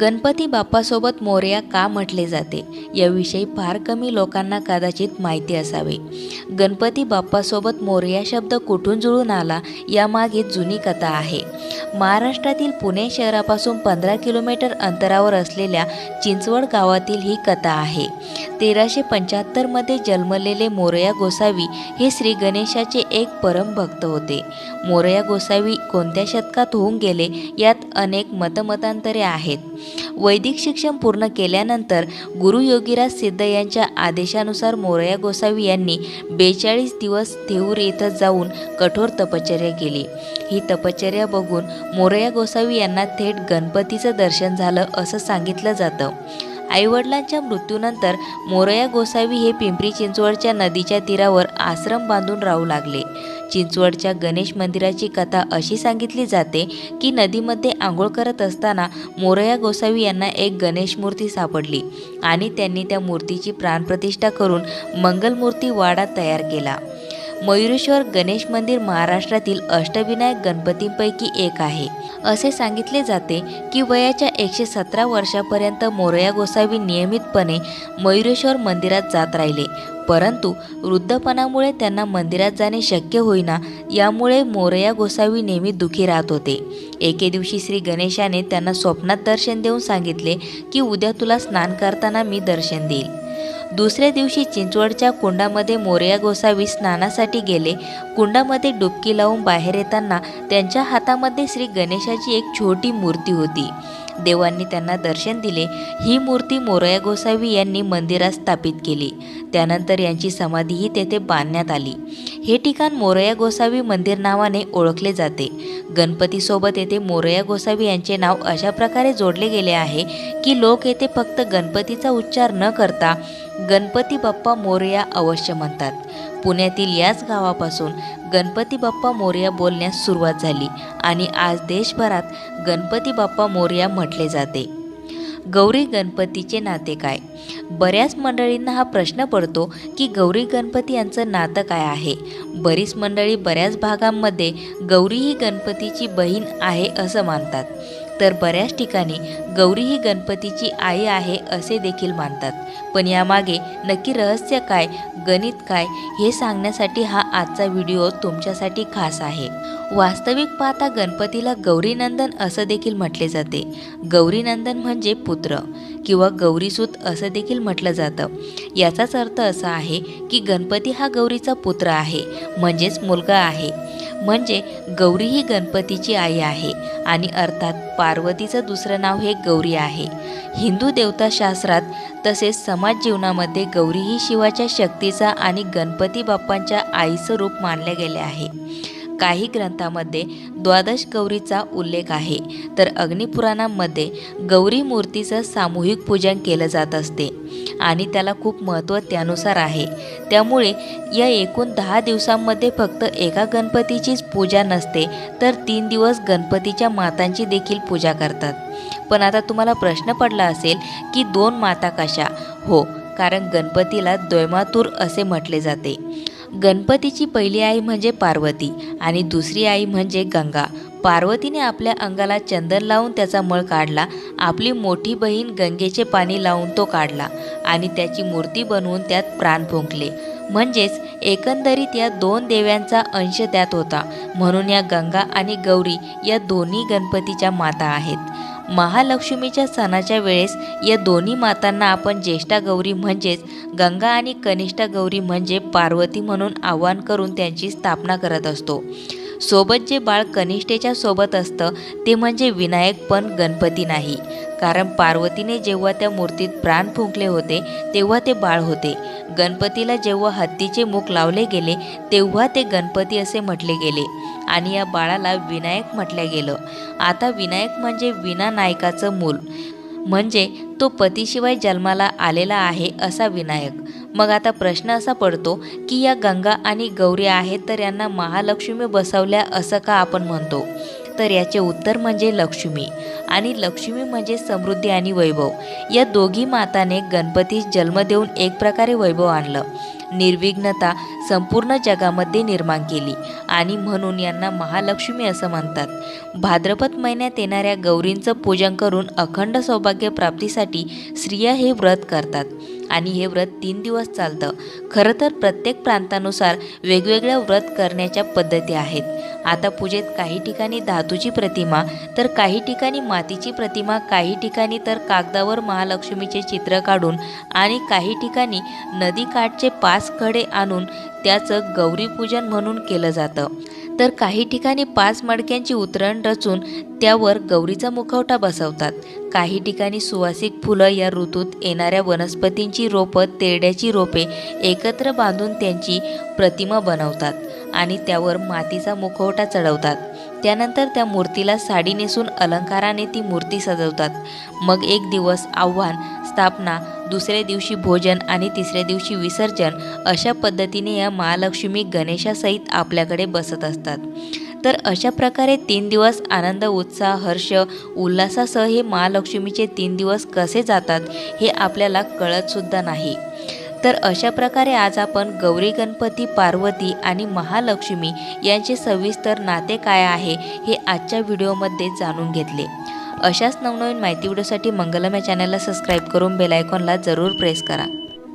गणपती बाप्पासोबत मोरया का म्हटले जाते? याविषयी फार कमी लोकांना कदाचित माहिती असावे. गणपती बाप्पासोबत मोरया शब्द कुठून जुळून आला? यामागे जुनी कथा आहे. महाराष्ट्रातील पुणे शहरापासून पंधरा किलोमीटर अंतरावर असलेल्या चिंचवड गावातील ही कथा आहे. तेराशे पंच्याहत्तरमध्ये जन्मलेले मोरया गोसावी हे श्री गणेशाचे एक परम भक्त होते. मोरया गोसावी कोणत्या शतकात होऊन गेले? यात अनेक मतमतांतरे आहेत. वैदिक शिक्षण पूर्ण केल्यानंतर गुरु योगीराज सिद्ध यांच्या आदेशानुसार मोरया गोसावी यांनी बेचाळीस दिवस थेऊर येथे जाऊन कठोर तपश्चर्या केली. ही तपश्चर्या बघून मोरया गोसावी यांना थेट गणपतीचं दर्शन झालं असं सांगितलं जातं. आईवडिलांच्या मृत्यूनंतर मोरया गोसावी हे पिंपरी चिंचवडच्या नदीच्या तीरावर आश्रम बांधून राहू लागले. चिंचवडच्या गणेश मंदिराची कथा अशी सांगितली जाते की नदीमध्ये आंघोळ करत असताना मोरया गोसावी यांना एक गणेश मूर्ती सापडली आणि त्यांनी त्या मूर्तीची प्राणप्रतिष्ठा करून मंगलमूर्ती वाडा तयार केला. मयुरेश्वर गणेश मंदिर महाराष्ट्रातील अष्टविनायक गणपतींपैकी एक आहे. असे सांगितले जाते की वयाच्या एकशे सतरा वर्षापर्यंत मोरया गोसावी नियमितपणे मयुरेश्वर मंदिरात जात राहिले. परंतु वृद्धपणामुळे त्यांना मंदिरात जाणे शक्य होईना यामुळे मोरया गोसावी नेहमी दुखी राहत होते. एके दिवशी श्री गणेशाने त्यांना स्वप्नात दर्शन देऊन सांगितले की उद्या तुला स्नान करताना मी दर्शन देईल. दुसऱ्या दिवशी चिंचवडच्या कुंडामध्ये मोरया गोसावी स्नानासाठी गेले. कुंडामध्ये डुबकी लावून बाहेर येताना त्यांच्या हातामध्ये श्री गणेशाची एक छोटी मूर्ती होती. देवांनी त्यांना दर्शन दिले. ही मूर्ती मोरया गोसावी यांनी मंदिरात स्थापित केली. त्यानंतर यांची समाधीही तेथे बांधण्यात आली. हे ठिकाण मोरया गोसावी मंदिर नावाने ओळखले जाते. गणपतीसोबत येथे मोरया गोसावी यांचे नाव अशा प्रकारे जोडले गेले आहे की लोक येथे फक्त गणपतीचा उच्चार न करता गणपती बाप्पा मोरया अवश्य म्हणतात. पुण्यातील याच गावापासून गणपती बाप्पा मोरया बोलण्यास सुरुवात झाली आणि आज देशभरात गणपती बाप्पा मोरया म्हटले जाते. गौरी गणपतीचे नाते काय? बऱ्याच मंडळींना हा प्रश्न पडतो की गौरी गणपती यांचं नातं काय आहे? बरीच मंडळी बऱ्याच भागांमध्ये गौरी ही गणपतीची बहीण आहे असं मानतात. तर बऱ्याच ठिकाणी गौरी ही गणपतीची आई आहे असे देखील मानतात. पण यामागे नक्की रहस्य काय गणित काय हे सांगण्यासाठी हा आजचा व्हिडिओ तुमच्यासाठी खास आहे. वास्तविक पाहता गणपतीला गौरीनंदन असं देखील म्हटले जाते. गौरीनंदन म्हणजे पुत्र किंवा गौरीसूत असं देखील म्हटलं जातं. याचाच अर्थ असा आहे की गणपती हा गौरीचा पुत्र आहे म्हणजेच मुलगा आहे. म्हणजे गौरी ही गणपतीची आई आहे आणि अर्थात पार्वतीचं दुसरं नाव हे गौरी आहे. हिंदू देवताशास्त्रात तसेच समाज जीवनामध्ये गौरी ही शिवाच्या शक्तीचा आणि गणपती बाप्पांच्या आईचं रूप मानले गेले आहे. काही ग्रंथामध्ये द्वादश गौरीचा उल्लेख आहे. तर अग्निपुराणामध्ये गौरी मूर्तीचं सामूहिक पूजन केलं जात असते आणि त्याला खूप महत्त्व त्यानुसार आहे. त्यामुळे या एकूण दहा दिवसांमध्ये फक्त एका गणपतीचीच पूजा नसते तर तीन दिवस गणपतीच्या मातांची देखील पूजा करतात. पण आता तुम्हाला प्रश्न पडला असेल की दोन माता कशा? हो कारण गणपतीला द्वैमातूर असे म्हटले जाते. गणपतीची पहिली आई म्हणजे पार्वती आणि दुसरी आई म्हणजे गंगा. पार्वतीने आपल्या अंगाला चंदन लावून त्याचा मळ काढला. आपली मोठी बहीण गंगेचे पाणी लावून तो काढला आणि त्याची मूर्ती बनवून त्यात प्राण फुंकले म्हणजेच एकंदरीत या दोन देव्यांचा अंश त्यात होता. म्हणून या गंगा आणि गौरी या दोन्ही गणपतीच्या माता आहेत. महालक्ष्मीच्या सणाच्या वेळेस या दोन्ही मातांना आपण ज्येष्ठा गौरी म्हणजेच गंगा आणि कनिष्ठा गौरी म्हणजे पार्वती म्हणून आवाहन करून त्यांची स्थापना करत असतो. सोबत जे बाळ कनिष्ठेच्या सोबत असतं ते म्हणजे विनायक पण गणपती नाही. कारण पार्वतीने जेव्हा त्या मूर्तीत प्राण फुंकले होते तेव्हा ते बाळ होते. गणपतीला जेव्हा हत्तीचे मुख लावले गेले तेव्हा ते गणपती असे म्हटले गेले. आणि या बाळाला विनायक म्हटलं गेलं. आता विनायक म्हणजे विना नायकाचं मूल. म्हणजे तो पतीशिवाय जन्माला आलेला आहे असा विनायक. मग आता प्रश्न असा पडतो की या गंगा आणि गौरी आहेत तर यांना महालक्ष्मी बसवल्या असं का आपण म्हणतो? तर याचे उत्तर म्हणजे लक्ष्मी. आणि लक्ष्मी म्हणजे समृद्धी आणि वैभव. या दोघी माताने गणपतीस जन्म देऊन एक प्रकारे वैभव आणलं. निर्विघ्नता संपूर्ण जगामध्ये निर्माण केली. आणि म्हणून यांना महालक्ष्मी असं म्हणतात. भाद्रपद महिन्यात येणाऱ्या गौरींचं पूजन करून अखंड सौभाग्य प्राप्तीसाठी स्त्रिया हे व्रत करतात. आणि हे व्रत तीन दिवस चालतं. खरं तर प्रत्येक प्रांतानुसार वेगवेगळ्या व्रत करण्याच्या पद्धती आहेत. आता पूजेत काही ठिकाणी धातूची प्रतिमा तर काही ठिकाणी मातीची प्रतिमा काही ठिकाणी तर कागदावर महालक्ष्मीचे चित्र काढून आणि काही ठिकाणी नदीकाठचे पाच खडे आणून त्याचं गौरीपूजन म्हणून केलं जातं. तर काही ठिकाणी पाच मडक्यांची उतरण रचून त्यावर गौरीचा मुखवटा बसवतात. काही ठिकाणी सुवासिक फुलं या ऋतूत येणाऱ्या वनस्पतींची रोपं तेरड्याची रोपे एकत्र बांधून त्यांची प्रतिमा बनवतात. आणि त्यावर मातीचा मुखवटा चढवतात. त्यानंतर त्या मूर्तीला साडी नेसून अलंकाराने ती मूर्ती सजवतात. मग एक दिवस आव्हान स्थापना दुसऱ्या दिवशी भोजन आणि तिसऱ्या दिवशी विसर्जन अशा पद्धतीने या महालक्ष्मी गणेशासहित आपल्याकडे बसत असतात. तर अशा प्रकारे तीन दिवस आनंद उत्साह हर्ष उल्हासासह हे महालक्ष्मीचे तीन दिवस कसे जातात हे आपल्याला कळतसुद्धा नाही. तर अशा प्रकारे आज आपण गौरी गणपती पार्वती आणि महालक्ष्मी यांचे सविस्तर नाते काय आहे हे आजच्या व्हिडिओमध्ये जाणून घेतले. अशाच नवनवीन माहिती व्हिडिओसाठी मंगलम या चॅनलला सबस्क्राईब करून बेलायकॉनला जरूर प्रेस करा.